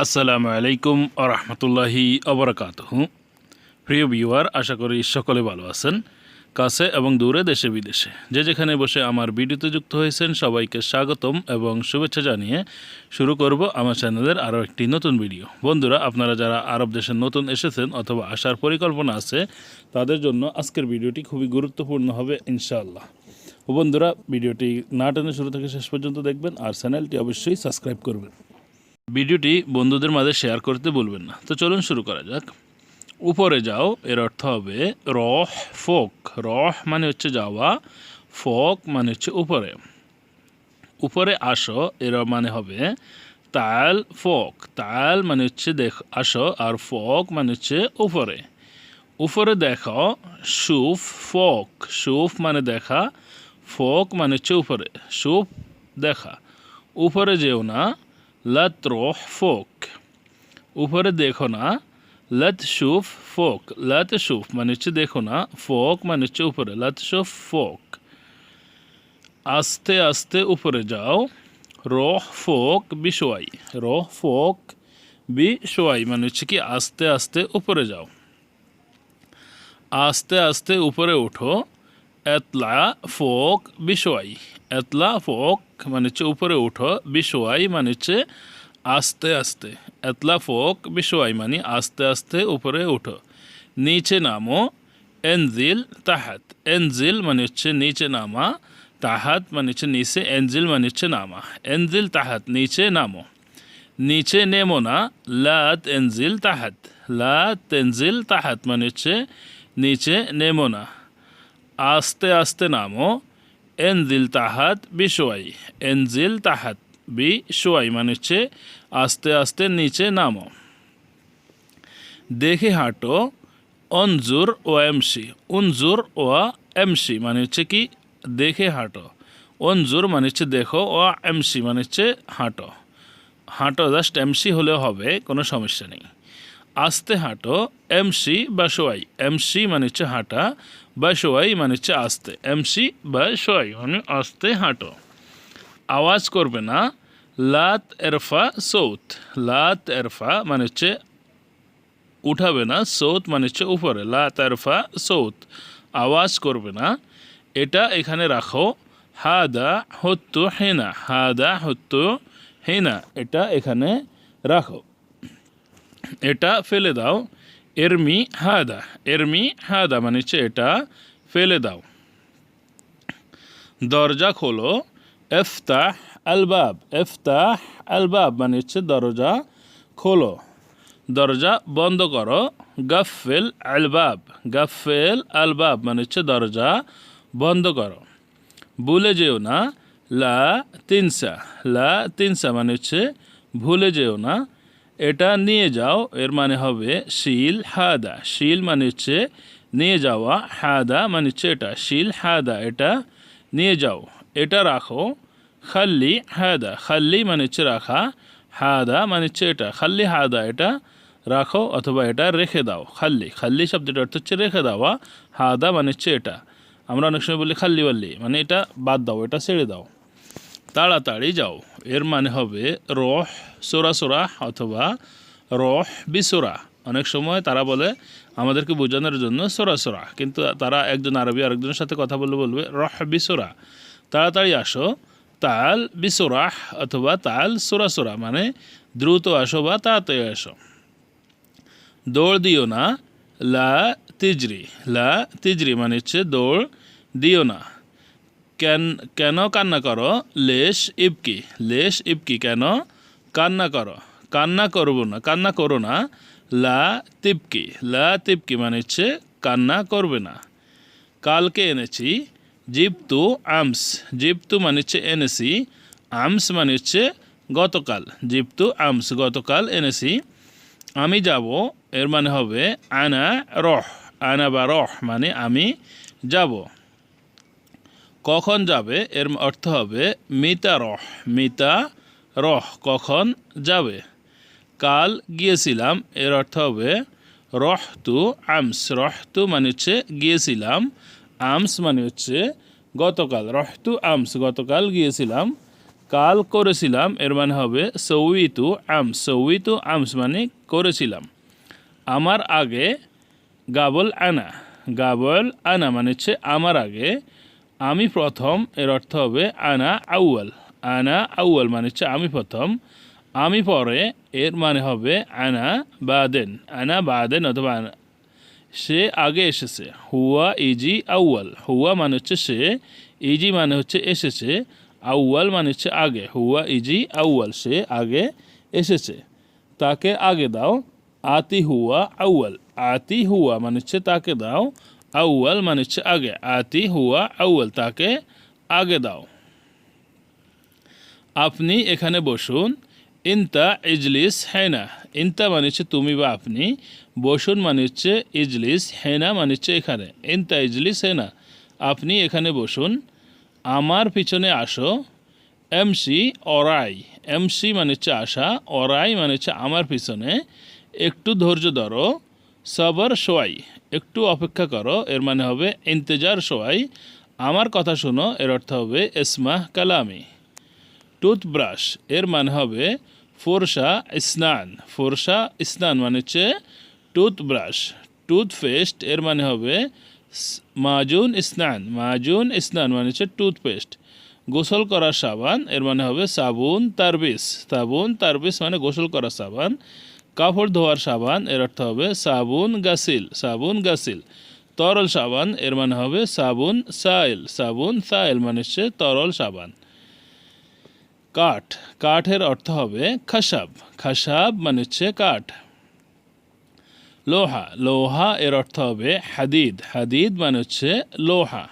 আসসালামু আলাইকুম আরহামতুল্লাহি অবরাকাত প্রিয় ভিউয়ার, আশা করি সকলে ভালো আছেন, কাছে এবং দূরে, দেশে, বিদেশে। যে যেখানে বসে আমার ভিডিওতে যুক্ত হয়েছেন, সবাইকে স্বাগতম এবং শুভেচ্ছা জানিয়ে শুরু করব আমার চ্যানেলের আরও একটি নতুন ভিডিও। বন্ধুরা, আপনারা যারা আরব দেশে নতুন এসেছেন অথবা আসার পরিকল্পনা আছে, তাদের জন্য আজকের ভিডিওটি খুবই গুরুত্বপূর্ণ হবে, ইনশাআল্লাহ। বন্ধুরা, ভিডিওটি না টেনে শুরু থেকে শেষ পর্যন্ত দেখবেন আর চ্যানেলটি অবশ্যই সাবস্ক্রাইব করবেন। ভিডিওটি বন্ধুদের মাঝে শেয়ার করতে ভুলবেন না। তো চলুন শুরু করা যাক। উপরে যাও, এর অর্থ হবে রহ, ফোক। রহ মানে হচ্ছে যাওয়া, ফোক মানে হচ্ছে উপরে। উপরে আসো, এর মানে হবে তাল, ফোক। তাল মানে হচ্ছে দেখ, আসো, আর ফোক মানে হচ্ছে উপরে। উপরে দেখো, সুফ, ফোক। সুফ মানে দেখা, ফোক মানে হচ্ছে উপরে। সুফ দেখা। উপরে যেও না লত রোহ ফোক উপরে দেখো না লত শুফ ফোক লত শুফ মানে হচ্ছে দেখো না ফোক মানে হচ্ছে উপরে লত শুফ ফোক আস্তে আস্তে উপরে যাও রোহ ফোক বিশোয়াই রোহ ফোক বিশোয়াই মানে হচ্ছে কি আস্তে আস্তে উপরে যাও আস্তে আস্তে উপরে ওঠো এতলা ফোক বিশোয়াই এতলা ফোক মানে হচ্ছে উপরে উঠো বিশোয়াই মানে হচ্ছে আস্তে আস্তে এতলা ফোক বিশোয়াই মানে আস্তে আস্তে উপরে উঠো নিচে নামো এনজিল তাহাত এনজিল মানে হচ্ছে নিচে নামা তাহাত মানে হচ্ছে নিচে এনজিল মানে হচ্ছে নামা এনজিল তাহাত নিচে নামো নিচে নেমো না লাত এনজিল তাহাত লাত এনজিল তাহাত মানে হচ্ছে নিচে নেমো না আস্তে আস্তে নামো। এনজিল তাহাত বিশোয়াই। এনজিল তাহাত বি শোয়াই মানে হচ্ছে আস্তে আস্তে নিচে নামো। দেখে হাঁটো। অনজুর ও এমসি উনজুর ও এমসি মানে হচ্ছে কি? দেখে হাঁটো। অনজুর মানে হচ্ছে দেখো ও এমসি মানে হচ্ছে হাঁটো। হাঁটো জাস্ট এমসি হলে হবে, কোনো সমস্যা নেই। আস্তে হাঁটো। এমসি বা সোয়াই এমসি মানে হচ্ছে হাঁটা। বা সোয়াই মানে হচ্ছে আস্তে। এমসি বা সোয়াই মানে আসতে হাঁটো। আওয়াজ করবে না, লাত এরফা সৌত। লাত এরফা মানে হচ্ছে উঠাবে না, সৌত মানে হচ্ছে উপরে। লাত এরফা সৌত। আওয়াজ করবে না, এটা এখানে রাখো। হাদা হত্তু হেনা, হাদা হত্তু হেনা, এটা এখানে রাখো। এটা ফেলে দাও। এরমি হাদা এরমি হাদা মানে হচ্ছে এটা, ফেলে দাও। দরজা খোলো, এফতাহ আলবাব এফতাহ আলবাব মানে হচ্ছে দরজা খোলো। দরজা বন্ধ করো গাফেল আলবাব গাফেল আলবাব মানে হচ্ছে দরজা বন্ধ করো। ভুলে যেও না, লা তিনসা লা তিনসা মানে হচ্ছে ভুলে যেও না এটা নিয়ে যাও, এর মানে হবে শিল, হাদা। শিল মানে হচ্ছে নিয়ে যাওয়া, হাদা মানে হচ্ছে এটা। শিল, হাদা, এটা নিয়ে যাও। এটা রাখো, খাল্লি, হাদা। খাল্লি মানে হচ্ছে রাখা, হাদা মানে হচ্ছে এটা। খাল্লি, হাদা, এটা রাখো অথবা এটা রেখে দাও, খাল্লি। খাল্লি শব্দটা অর্থ হচ্ছে রেখে দেওয়া, হাদা মানে হচ্ছে এটা। আমরা অনেক সময় বলি খাল্লি বাল্লি মানে এটা বাদ দাও, এটা ছেড়ে দাও। তাড়াতাড়ি যাও। এর মানে হবে রহ, সোরা সোরা অথবা রহ বিসোরা অনেক সময় তারা বলে আমাদেরকে বোঝানোর জন্য সোরা সোরা, কিন্তু তারা একজন আরবি আরেকজনের সাথে কথা বললে বলবে রহ বিসোরা তাড়াতাড়ি আসো, তাল বিসোরাহ অথবা তাল সোরা সোরা মানে দ্রুত আসো বা তাড়াতাড়ি আসো। দৌড় দিও না, লা তিজরি। লা তিজরি মানে হচ্ছে দৌড় দিও না। কেন কেন কান্না করো? লেশ ইবকি লেশ ইবকি কেন? কান্না করো। কান্না করব না, কান্না করো না। লা তিপকি লা তিপকি মানে হচ্ছে কান্না করবে না। কালকে এনেছি জিপতু আমস জিপতু মানে হচ্ছে এনেছি, আমস মানে হচ্ছে গতকাল জিপতু আমস, গতকাল এনেছি। আমি যাব, এর মানে হবে আনা রহ, আনা বা রহ মানে আমি যাব। কখন যাবে? এর অর্থ হবে মিতা রহ মিতা রহ কখন যাবে? কাল গিয়েছিলাম, এর অর্থ হবে রহতু আমস রহতু মানে হচ্ছে গিয়েছিলাম, আমস মানে হচ্ছে গতকাল, রহ রহতু আমস, গতকাল গিয়েছিলাম, কাল করেছিলাম, এর মানে হবে সৌই সৌইতু আমস সৌইতু আমস মানে করেছিলাম। আমার আগে গাবল আনা গাবল আনা মানে হচ্ছে আমার আগে আমি প্রথম, এর অর্থ হবে আনা আউয়াল। আনা আউয়াল মানে হচ্ছে আমি প্রথম, আমি পরে, এর মানে হবে আনা বাদেন। আনা বাদেন অথবা আনা। সে আগে এসেছে। হুয়া ইজি আউয়াল। হুয়া মানে হচ্ছে সে, ইজি মানে হচ্ছে এসেছে। আউয়াল মানে হচ্ছে আগে। হুয়া ইজি আউয়াল, সে আগে এসেছে। তাকে আগে দাও আতি হুয়া আউয়াল। আতি হুয়া মানে হচ্ছে তাকে দাও আউয়াল মানে হচ্ছে আগে আতি হুয়া আউয়াল তাকে আগে দাও আপনি এখানে বসুন ইনতা ইজলিস হেনা ইনতা মানে হচ্ছে তুমি বা আপনি বসুন মানে হচ্ছে ইজলিস হেনা মানে হচ্ছে এখানে ইনতা ইজলিস হেনা আপনি এখানে বসুন আমার পিছনে আসো এমসি অরাই এমসি মানে হচ্ছে আসা অরাই মানে হচ্ছে আমার পিছনে একটু ধৈর্য ধরো সবর সোয়াই একটু অপেক্ষা করো, এর মানে হবে ইন্তেজার সোয়াই আমার কথা শোনো, এর অর্থ হবে ইসমাহ কালামি। টুথব্রাশ, এর মানে হবে ফোরসা স্নান ফোরসা স্নান মানে হচ্ছে টুথব্রাশ। টুথপেস্ট, এর মানে হবে মাজুন স্নান মাজুন স্নান মানে হচ্ছে টুথপেস্ট। গোসল করার সাবান, এর মানে হবে সাবুন, তারবিস। সাবুন, তারবিস মানে গোসল করার সাবান। কাপড় ধোয়ার সাবান, এর অর্থ হবে সাবুন গাসিল সাবুন গাসিল তরল সাবান, এর মানে হবে সাবুন সাইল সাবুন সাইল মানে হচ্ছে তরল সাবান। কাঠ, কাঠের অর্থ হবে খাসাব খাসাব মানে হচ্ছে কাঠ। লোহা লোহা, এর অর্থ হবে হাদিদ হাদিদ মানে হচ্ছে লোহা।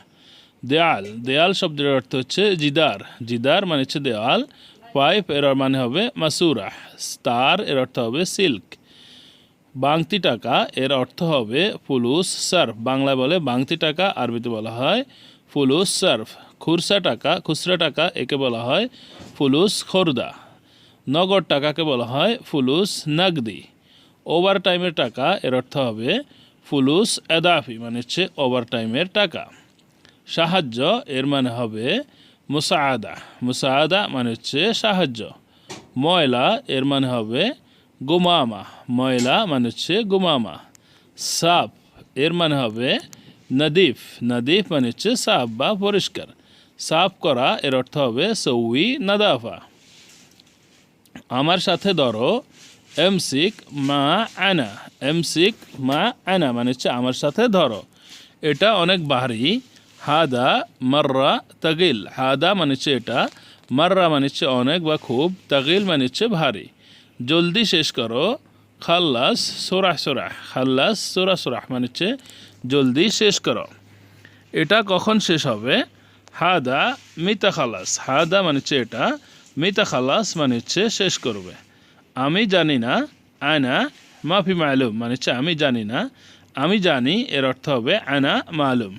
দেয়াল দেয়াল শব্দের অর্থ হচ্ছে জিদার জিদার মানে হচ্ছে দেওয়াল পাইপ এর মানে হবে মাসুরা। স্টার এর অর্থ হবে সিল্ক বাংতি টাকা এর অর্থ হবে ফুলুস সার্ফ। বাংলায় বলে বাংতি টাকা, আরবিতে বলা হয় ফুলুস সার্ফ। খুরসা টাকা, খুচরা টাকা একে বলা হয় ফুলুস খোরদা। নগদ টাকাকে বলা হয় ফুলুস নাগদি। ওভার টাইমের টাকা এর অর্থ হবে ফুলুস এদাফি মানে হচ্ছে ওভার টাইমের টাকা। সাহায্য এর মানে হবে মুসাআদা। মুসাআদা মানে হচ্ছে সাহায্য। ময়লা এর মানে হবে গুমামা। ময়লা মানে হচ্ছে গুমামা। সাপ এর মানে হবে নদীফ। নদীফ মানে হচ্ছে সাফ বা পরিষ্কার। সাফ করা এর অর্থ হবে সৌই নাদাফা। আমার সাথে ধরো, এমসিক মা আনা। এমসিক মা আনা মানে হচ্ছে আমার সাথে ধরো। এটা অনেক ভারী হাদা মাররা তাগিল। হাদা মানে হচ্ছে এটা। মাররা মানে হচ্ছে অনেক বা খুব। তাগিল মানে হচ্ছে ভারী। জলদি শেষ করো। খাল্লাস সোরাহ সোরাহ। খাল্লাস সোরা সোরাহ মানে হচ্ছে জলদি শেষ করো। এটা কখন শেষ হবে? হাদা মিতা খালাস। হাদা মানে হচ্ছে এটা। মিতা খালাস মানে হচ্ছে শেষ করবে। আমি জানি না। আয়না মাফি মালুম। মানে হচ্ছে আমি জানি না। আমি জানি এর অর্থ হবে আয়না মালুম।